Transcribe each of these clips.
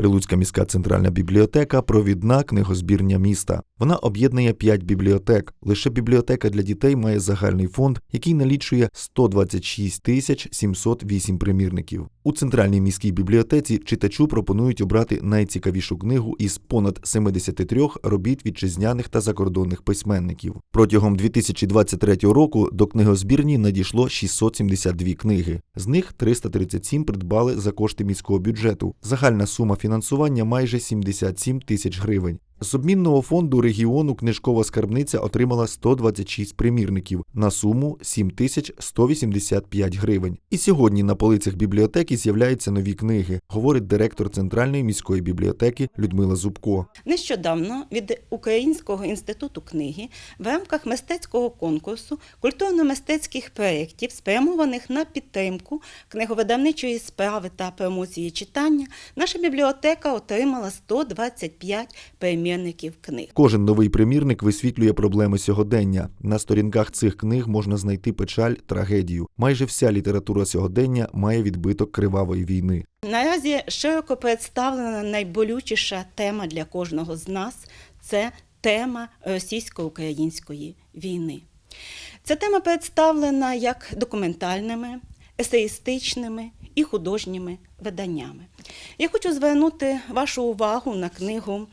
Прилуцька міська центральна бібліотека провідна книгозбірня міста. Вона об'єднує 5 бібліотек. Лише бібліотека для дітей має загальний фонд, який налічує 126 тисяч 708 примірників. У центральній міській бібліотеці читачу пропонують обрати найцікавішу книгу із понад 73 робіт вітчизняних та закордонних письменників. Протягом 2023 року до книгозбірні надійшло 672 книги. З них 337 придбали за кошти міського бюджету. Загальна сума фінансування майже 77 тисяч гривень. З обмінного фонду регіону книжкова скарбниця отримала 126 примірників на суму 7185 гривень. І сьогодні на полицях бібліотеки з'являються нові книги, говорить директор Центральної міської бібліотеки Людмила Зубко. Нещодавно від Українського інституту книги в рамках мистецького конкурсу культурно-мистецьких проєктів, спрямованих на підтримку книговидавничої справи та промоції читання, наша бібліотека отримала 125 примірників книг. Кожен новий примірник висвітлює проблеми сьогодення. На сторінках цих книг можна знайти печаль, трагедію. Майже вся література сьогодення має відбиток кривавої війни. Наразі широко представлена найболючіша тема для кожного з нас це тема російсько-української війни. Ця тема представлена як документальними, есеїстичними і художніми виданнями. Я хочу звернути вашу увагу на книгу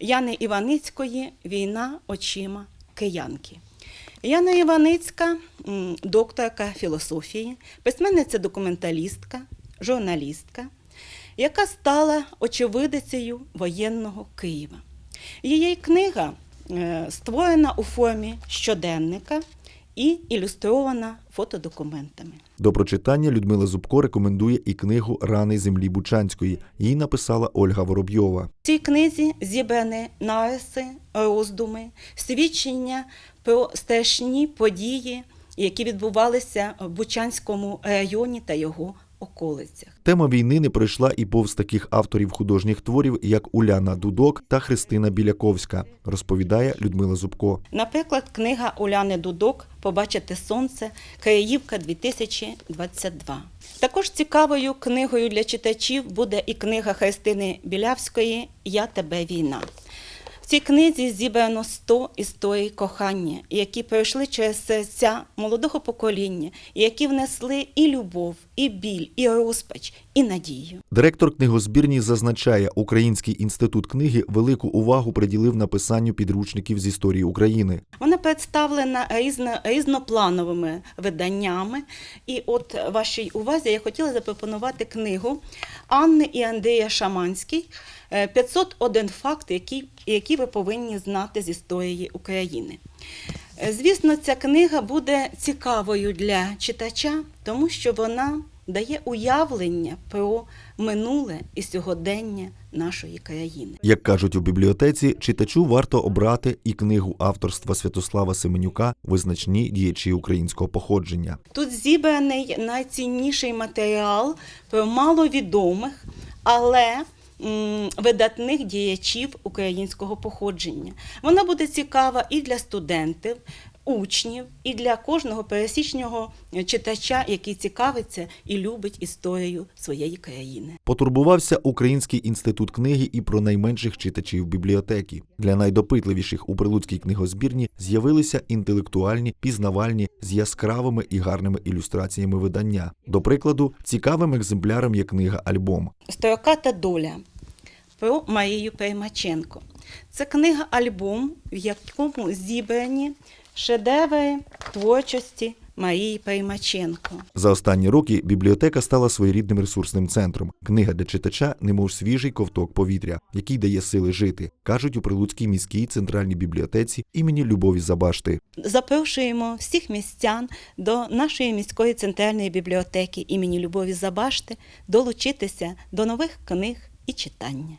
Яни Іваницької Війна очима киянки. Яна Іваницька, докторка філософії, письменниця-документалістка, журналістка, яка стала очевидицею воєнного Києва. Її книга е, створена у формі щоденника і ілюстрована фотодокументами. До прочитання Людмила Зубко рекомендує і книгу Рани землі Бучанської. Її написала Ольга Воробйова. В цій книзі зібрані нариси, роздуми, свідчення про страшні події, які відбувалися в Бучанському районі та його околицях. Тема війни не пройшла і повз таких авторів художніх творів, як Уляна Дудок та Христина Біляковська, розповідає Людмила Зубко. Наприклад, книга Уляни Дудок Побачити сонце Київка 2022. Також цікавою книгою для читачів буде і книга Христини Білявської Я тебе війна. Цій книзі зібрано 100 історій кохання, які пройшли через серця молодого покоління, які внесли і любов, і біль, і розпач, і надію. Директор книгозбірні зазначає, Український інститут книги велику увагу приділив написанню підручників з історії України. Вона представлена різно, різноплановими виданнями. І от вашій увазі я хотіла запропонувати книгу Анни і Андрія Шаманський е, «501 факт, які, які ви повинні знати з історії України. Е, Звісно, ця книга буде цікавою для читача, тому що вона дає уявлення про минуле і сьогодення нашої країни. Як кажуть у бібліотеці, читачу варто обрати і книгу авторства Святослава Семенюка Визначні діячі українського походження. Тут зібраний найцінніший матеріал про маловідомих, але видатних діячів українського походження. Вона буде цікава і для студентів, учнів, і для кожного пересічного читача, який цікавиться і любить історію своєї країни. Потурбувався Український інститут книги і про найменших читачів бібліотеки. Для найдопитливіших у прилуцькій книгозбірні з'явилися інтелектуальні, пізнавальні з яскравими і гарними ілюстраціями видання. До прикладу, цікавим екземпляром є книга Альбом. Стороката доля про Марію Перемаченко. Це книга-альбом, в якому зібрані шедеври творчості Марії Перемаченко. За останні роки бібліотека стала своєрідним ресурсним центром. Книга для читача, немов свіжий ковток повітря, який дає сили жити, кажуть у Прилуцькій міській центральній бібліотеці імені Любові Забашти. Запрошуємо всіх містян до нашої міської центральної бібліотеки імені Любові Забашти долучитися до нових книг і читання.